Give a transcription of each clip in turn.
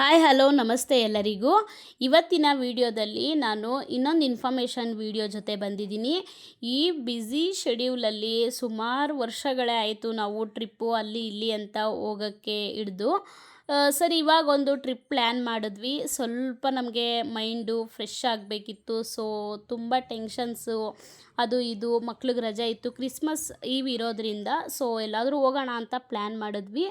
Hi, hello, ನಮಸ್ತೆ ಎಲ್ಲರಿಗೂ. ಇವತ್ತಿನ ವಿಡಿಯೋದಲ್ಲಿ ನಾನು ಇನ್ನೊಂದು ಇನ್ಫಾರ್ಮೇಷನ್ ವಿಡಿಯೋ ಜೊತೆ ಬಂದಿದ್ದೀನಿ. ಈ ಬ್ಯುಸಿ ಶೆಡ್ಯೂಲಲ್ಲಿ ಸುಮಾರು ವರ್ಷಗಳೇ ಆಯಿತು ನಾವು ಟ್ರಿಪ್ಪು ಅಲ್ಲಿ, ಇಲ್ಲಿ ಅಂತ ಹೋಗೋಕ್ಕೆ ಹಿಡ್ದು. ಸರಿ, ಇವಾಗ ಒಂದು ಟ್ರಿಪ್ ಪ್ಲ್ಯಾನ್ ಮಾಡಿದ್ವಿ. ಸ್ವಲ್ಪ ನಮಗೆ ಮೈಂಡು ಫ್ರೆಶ್ ಆಗಬೇಕಿತ್ತು. ಸೊ ತುಂಬ ಟೆನ್ಷನ್ಸು ಅದು ಇದು, ಮಕ್ಳಿಗೆ ರಜೆ ಇತ್ತು. ಕ್ರಿಸ್ಮಸ್ ಈವ್ ಇರೋದ್ರಿಂದ ಸೊ ಎಲ್ಲಾದರೂ ಹೋಗೋಣ ಅಂತ ಪ್ಲ್ಯಾನ್ ಮಾಡಿದ್ವಿ.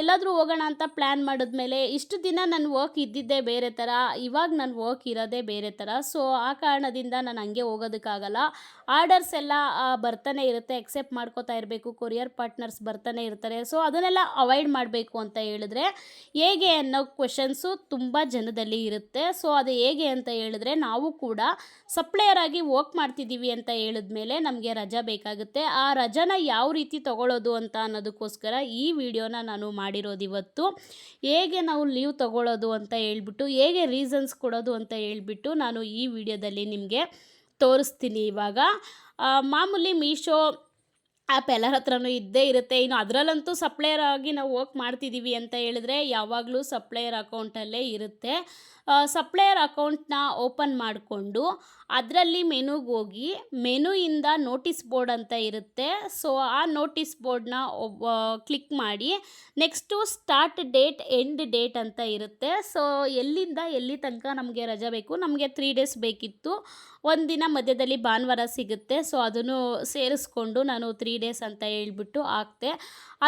ಎಲ್ಲಾದರೂ ಹೋಗೋಣ ಅಂತ ಪ್ಲ್ಯಾನ್ ಮಾಡಿದ್ಮೇಲೆ ಇಷ್ಟು ದಿನ ನನ್ನ ವರ್ಕ್ ಇದ್ದಿದ್ದೇ ಬೇರೆ ಥರ ಇವಾಗ ನನ್ನ ವರ್ಕ್ ಇರೋದೇ ಬೇರೆ ಥರ ಸೊ ಆ ಕಾರಣದಿಂದ ನಾನು ಹಂಗೆ ಹೋಗೋದಕ್ಕಾಗಲ್ಲ. ಆರ್ಡರ್ಸ್ ಎಲ್ಲ ಬರ್ತಾನೆ ಇರುತ್ತೆ. ಎಕ್ಸೆಪ್ಟ್ ಮಾಡ್ಕೋತಾ ಇರಬೇಕು. ಕೊರಿಯರ್ ಪಾರ್ಟ್ನರ್ಸ್ ಬರ್ತಾನೆ ಇರ್ತಾರೆ. ಸೊ ಅದನ್ನೆಲ್ಲ ಅವಾಯ್ಡ್ ಮಾಡಬೇಕು ಅಂತ ಹೇಳಿದ್ರೆ ಹೇಗೆ ಅನ್ನೋ ಕ್ವೆಶನ್ಸು ತುಂಬ ಜನದಲ್ಲಿ ಇರುತ್ತೆ. ಸೊ ಅದು ಹೇಗೆ ಅಂತ ಹೇಳಿದ್ರೆ ನಾವು ಕೂಡ ಸಪ್ಲೈಯರ್ ಆಗಿ ವರ್ಕ್ ಮಾಡ್ತಿದ್ದೀವಿ ಅಂತ ಹೇಳಿದ್ಮೇಲೆ ನಮಗೆ ರಜಾ ಬೇಕಾಗುತ್ತೆ. ಆ ರಜಾನ ಯಾವ ರೀತಿ ತಗೊಳ್ಳೋದು ಅಂತ ಅನ್ನೋದಕ್ಕೋಸ್ಕರ ಈ ವಿಡಿಯೋನ ನಾನು ಮಾಡಿರೋದು ಇವತ್ತು. ಹೇಗೆ ನಾವು ಲೀವ್ ತಗೊಳ್ಳೋದು ಅಂತ ಹೇಳ್ಬಿಟ್ಟು, ಹೇಗೆ ರೀಸನ್ಸ್ ಕೊಡೋದು ಅಂತ ಹೇಳ್ಬಿಟ್ಟು ನಾನು ಈ ವಿಡಿಯೋದಲ್ಲಿ ನಿಮಗೆ ತೋರಿಸ್ತೀನಿ ಇವಾಗ. ಮಾಮೂಲಿ ಮೀಶೋ ಆ್ಯಪ್ ಎಲ್ಲರ ಹತ್ರನೂ ಇದ್ದೇ ಇರುತ್ತೆ. ಇನ್ನು ಅದರಲ್ಲಂತೂ ಸಪ್ಲೈಯರ್ ಆಗಿ ನಾವು ವರ್ಕ್ ಮಾಡ್ತಿದ್ದೀವಿ ಅಂತ ಹೇಳಿದ್ರೆ ಯಾವಾಗಲೂ ಸಪ್ಲೈಯರ್ ಅಕೌಂಟಲ್ಲೇ ಇರುತ್ತೆ. ಸಪ್ಲೈಯರ್ ಅಕೌಂಟ್ನ ಓಪನ್ ಮಾಡಿಕೊಂಡು ಅದರಲ್ಲಿ ಮೆನುಗೆ ಹೋಗಿ ಮೆನುಯಿಂದ ನೋಟಿಸ್ ಬೋರ್ಡ್ ಅಂತ ಇರುತ್ತೆ. ಸೊ, ಆ ನೋಟಿಸ್ ಬೋರ್ಡ್ನ ಕ್ಲಿಕ್ ಮಾಡಿ next start date, end date ಅಂತ ಇರುತ್ತೆ. ಸೊ, ಎಲ್ಲಿಂದ ಎಲ್ಲಿ ತನಕ ನಮಗೆ ರಜೆ ಬೇಕು? ನಮಗೆ ತ್ರೀ ಡೇಸ್ ಬೇಕಿತ್ತು. ಒಂದಿನ ಮಧ್ಯದಲ್ಲಿ ಭಾನುವಾರ ಸಿಗುತ್ತೆ. ಸೊ ಅದನ್ನು ಸೇರಿಸ್ಕೊಂಡು ನಾನು ತ್ರೀ ಡೇಸ್ ಅಂತ ಹೇಳ್ಬಿಟ್ಟು ಹಾಕ್ತೆ.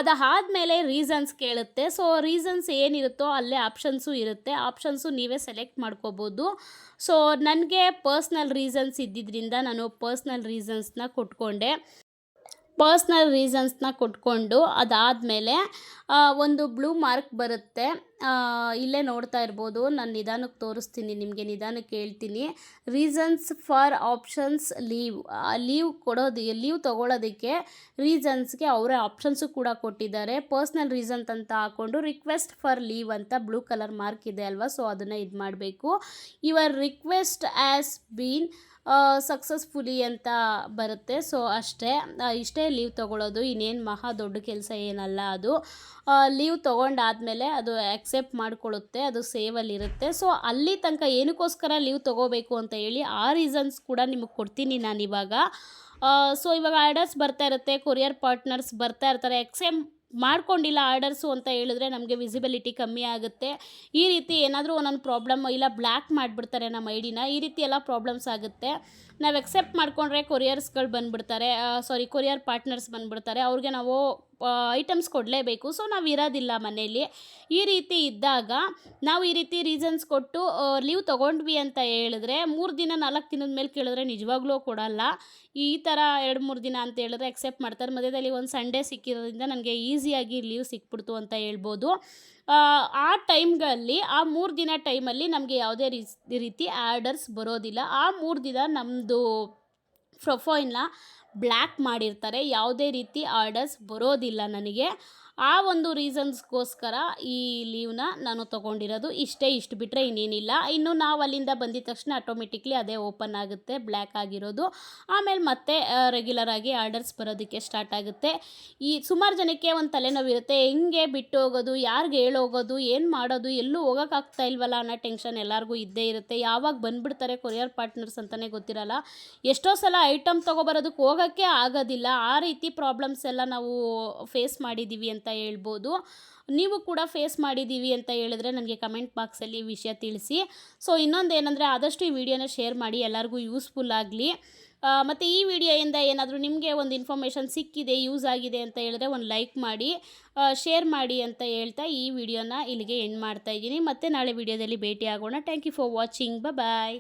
ಅದಾದಮೇಲೆ ರೀಸನ್ಸ್ ಕೇಳುತ್ತೆ. ಸೊ ರೀಸನ್ಸ್ ಏನಿರುತ್ತೋ ಅಲ್ಲೇ ಆಪ್ಷನ್ಸು ಇರುತ್ತೆ. ಆಪ್ಷನ್ಸು ನೀವೇ ಸೆಲೆಕ್ಟ್ ಮಾಡ್ಕೋಬೋದು. ಸೊ ನನಗೆ ಪರ್ಸ್ನಲ್ ರೀಸನ್ಸ್ ಇದ್ದಿದ್ದರಿಂದ ನಾನು ಪರ್ಸ್ನಲ್ ರೀಸನ್ಸ್ನ ಕೊಟ್ಕೊಂಡೆ. ಪರ್ಸ್ನಲ್ ರೀಸನ್ಸ್ನ ಕೊಟ್ಕೊಂಡು ಅದಾದಮೇಲೆ ಒಂದು ಬ್ಲೂ ಮಾರ್ಕ್ ಬರುತ್ತೆ. ಇಲ್ಲೇ ನೋಡ್ತಾ ಇರ್ಬೋದು. ನಾನು ನಿಧಾನಕ್ಕೆ ತೋರಿಸ್ತೀನಿ, ನಿಮಗೆ ನಿಧಾನಕ್ಕೆ ಹೇಳ್ತೀನಿ. Reasons for options leave leave ಕೊಡೋದು ಲೀವ್ ತೊಗೊಳೋದಕ್ಕೆ ರೀಸನ್ಸ್ಗೆ ಅವರೇ ಆಪ್ಷನ್ಸು ಕೂಡ ಕೊಟ್ಟಿದ್ದಾರೆ. ಪರ್ಸ್ನಲ್ ರೀಸನ್ಸ್ ಅಂತ ಹಾಕ್ಕೊಂಡು ರಿಕ್ವೆಸ್ಟ್ ಫಾರ್ ಲೀವ್ ಅಂತ ಬ್ಲೂ ಕಲರ್ ಮಾರ್ಕ್ ಇದೆ ಅಲ್ವಾ? ಸೊ ಅದನ್ನು ಇದು ಮಾಡಬೇಕು your request has been successfully ಅಂತ ಬರುತ್ತೆ. ಸೊ ಅಷ್ಟೇ. ಇಷ್ಟೇ ಲೀವ್ ತೊಗೊಳೋದು. ಇನ್ನೇನು ಮಹಾ ದೊಡ್ಡ ಕೆಲಸ ಏನಲ್ಲ ಅದು. ಲೀವ್ ತೊಗೊಂಡಾದಮೇಲೆ ಅದು ಆಕ್ಸೆಪ್ಟ್ ಮಾಡಿಕೊಳ್ಳುತ್ತೆ ಅದು ಸೇವಲ್ಲಿರುತ್ತೆ ಸೊ ಅಲ್ಲಿ ತನಕ ಏನಕ್ಕೋಸ್ಕರ ಲೀವ್ ತೊಗೋಬೇಕು ಅಂತ ಹೇಳಿ ಆ ರೀಸನ್ಸ್ ಕೂಡ ನಿಮಗೆ ಕೊಡ್ತೀನಿ ನಾನು ಇವಾಗ. ಸೊ ಇವಾಗ ಆರ್ಡರ್ಸ್ ಬರ್ತಾ ಇರುತ್ತೆ. ಕೊರಿಯರ್ ಪಾರ್ಟ್ನರ್ಸ್ ಬರ್ತಾ ಇರ್ತಾರೆ. ಎಕ್ಸೆಮ್ ಮಾಡ್ಕೊಂಡಿಲ್ಲ ಆರ್ಡರ್ಸು ಅಂತ ಹೇಳಿದ್ರೆ ನಮಗೆ ವಿಸಿಬಿಲಿಟಿ ಕಮ್ಮಿ ಆಗುತ್ತೆ. ಈ ರೀತಿ ಏನಾದರೂ ಒಂದೊಂದು ಪ್ರಾಬ್ಲಮ್ ಇಲ್ಲ ಬ್ಲ್ಯಾಕ್ ಮಾಡಿಬಿಡ್ತಾರೆ ನಮ್ಮ ಐಡಿನ, ಈ ರೀತಿ ಎಲ್ಲ ಪ್ರಾಬ್ಲಮ್ಸ್ ಆಗುತ್ತೆ. ನಾವು ಎಕ್ಸೆಪ್ಟ್ ಮಾಡಿಕೊಂಡ್ರೆ ಕೊರಿಯರ್ಸ್ಗಳು ಬಂದುಬಿಡ್ತಾರೆ ಸಾರಿ ಕೊರಿಯರ್ ಪಾರ್ಟ್ನರ್ಸ್ ಬಂದುಬಿಡ್ತಾರೆ. ಅವ್ರಿಗೆ ನಾವು ಐಟಮ್ಸ್ ಕೊಡಲೇಬೇಕು. ಸೊ ನಾವು ಇರೋದಿಲ್ಲ ಮನೆಯಲ್ಲಿ. ಈ ರೀತಿ ಇದ್ದಾಗ ನಾವು ಈ ರೀತಿ ರೀಸನ್ಸ್ ಕೊಟ್ಟು ಲೀವ್ ತೊಗೊಂಡ್ವಿ ಅಂತ ಹೇಳಿದ್ರೆ ಮೂರು ದಿನ ನಾಲ್ಕು ದಿನದ ಮೇಲೆ ಕೇಳಿದ್ರೆ ನಿಜವಾಗ್ಲೂ ಕೊಡಲ್ಲ. ಈ ಥರ ಎರಡು ಮೂರು ದಿನ ಅಂತ ಹೇಳಿದ್ರೆ ಎಕ್ಸೆಪ್ಟ್ ಮಾಡ್ತಾರೆ. ಮಧ್ಯದಲ್ಲಿ ಒಂದು ಸಂಡೇ ಸಿಕ್ಕಿರೋದ್ರಿಂದ ನನಗೆ ಈಸಿಯಾಗಿ ಲೀವ್ ಸಿಕ್ಬಿಡ್ತು ಅಂತ ಹೇಳ್ಬೋದು. ಆ, ಟೈಮ್ಗಳಲ್ಲಿ ಆ ಮೂರು ದಿನ ಟೈಮಲ್ಲಿ ನಮಗೆ ಯಾವುದೇ ರೀತಿ ಆರ್ಡರ್ಸ್ ಬರೋದಿಲ್ಲ. ಆ ಮೂರು ದಿನ ನಮ್ಮದು ಪ್ರೊಫೈಲ್ನ ಬ್ಲ್ಯಾಕ್ ಮಾಡಿರ್ತಾರೆ. ಯಾವುದೇ ರೀತಿ ಆರ್ಡರ್ಸ್ ಬರೋದಿಲ್ಲ ನನಗೆ. ಆ ಒಂದು ರೀಸನ್ಸ್ಗೋಸ್ಕರ ಈ ಲೀವ್ನ ನಾನು ತೊಗೊಂಡಿರೋದು. ಇಷ್ಟೇ ಇಷ್ಟು ಬಿಟ್ಟರೆ ಇನ್ನೇನಿಲ್ಲ. ಇನ್ನು ನಾವು ಅಲ್ಲಿಂದ ಬಂದಿದ ತಕ್ಷಣ ಆಟೋಮೆಟಿಕ್ಲಿ ಅದೇ ಓಪನ್ ಆಗುತ್ತೆ, ಬ್ಲ್ಯಾಕ್ ಆಗಿರೋದು. ಆಮೇಲೆ ಮತ್ತೆ ರೆಗ್ಯುಲರ್ ಆಗಿ ಆರ್ಡರ್ಸ್ ಬರೋದಕ್ಕೆ ಸ್ಟಾರ್ಟ್ ಆಗುತ್ತೆ. ಈ ಸುಮಾರು ಜನಕ್ಕೆ ಒಂದು ತಲೆನೋವಿರುತ್ತೆ ಹೆಂಗೆ ಬಿಟ್ಟು ಹೋಗೋದು, ಯಾರಿಗೆ ಹೇಳೋಗೋದು, ಏನು ಮಾಡೋದು, ಎಲ್ಲೂ ಹೋಗೋಕ್ಕಾಗ್ತಾ ಇಲ್ವಲ್ಲ ಅನ್ನೋ ಟೆನ್ಷನ್ ಎಲ್ಲರಿಗೂ ಇದ್ದೇ ಇರುತ್ತೆ. ಯಾವಾಗ ಬಂದುಬಿಡ್ತಾರೆ ಕೊರಿಯರ್ ಪಾರ್ಟ್ನರ್ಸ್ ಅಂತಲೇ ಗೊತ್ತಿರಲ್ಲ. ಎಷ್ಟೋ ಸಲ ಐಟಮ್ ತೊಗೊಬರೋದಕ್ಕೆ ಹೋಗೋಕ್ಕೆ ಆಗೋದಿಲ್ಲ. ಆ ರೀತಿ ಪ್ರಾಬ್ಲಮ್ಸ್ ಎಲ್ಲ ನಾವು ಫೇಸ್ ಮಾಡಿದ್ದೀವಿ ಅಂತ ಹೇಳ್ಬೋದು. ನೀವು ಕೂಡ ಫೇಸ್ ಮಾಡಿದ್ದೀವಿ ಅಂತ ಹೇಳಿದ್ರೆ ನನಗೆ ಕಮೆಂಟ್ ಬಾಕ್ಸಲ್ಲಿ ವಿಷಯ ತಿಳಿಸಿ. ಸೊ ಇನ್ನೊಂದು ಏನಂದರೆ ಆದಷ್ಟು ಈ ವಿಡಿಯೋನ ಶೇರ್ ಮಾಡಿ, ಎಲ್ಲರಿಗೂ ಯೂಸ್ಫುಲ್ ಆಗಲಿ. ಮತ್ತು ಈ ವಿಡಿಯೋಯಿಂದ ಏನಾದರೂ ನಿಮಗೆ ಒಂದು ಇನ್ಫಾರ್ಮೇಷನ್ ಸಿಕ್ಕಿದೆ ಯೂಸ್ ಆಗಿದೆ ಅಂತ ಹೇಳಿದ್ರೆ ಒಂದು ಲೈಕ್ ಮಾಡಿ ಶೇರ್ ಮಾಡಿ ಅಂತ ಹೇಳ್ತಾ ಈ ವಿಡಿಯೋನ ಇಲ್ಲಿಗೆ ಎಂಡ್ ಮಾಡ್ತಾ ಇದ್ದೀನಿ. ಮತ್ತೆ ನಾಳೆ ವಿಡಿಯೋದಲ್ಲಿ ಭೇಟಿ ಆಗೋಣ thank you for watching bye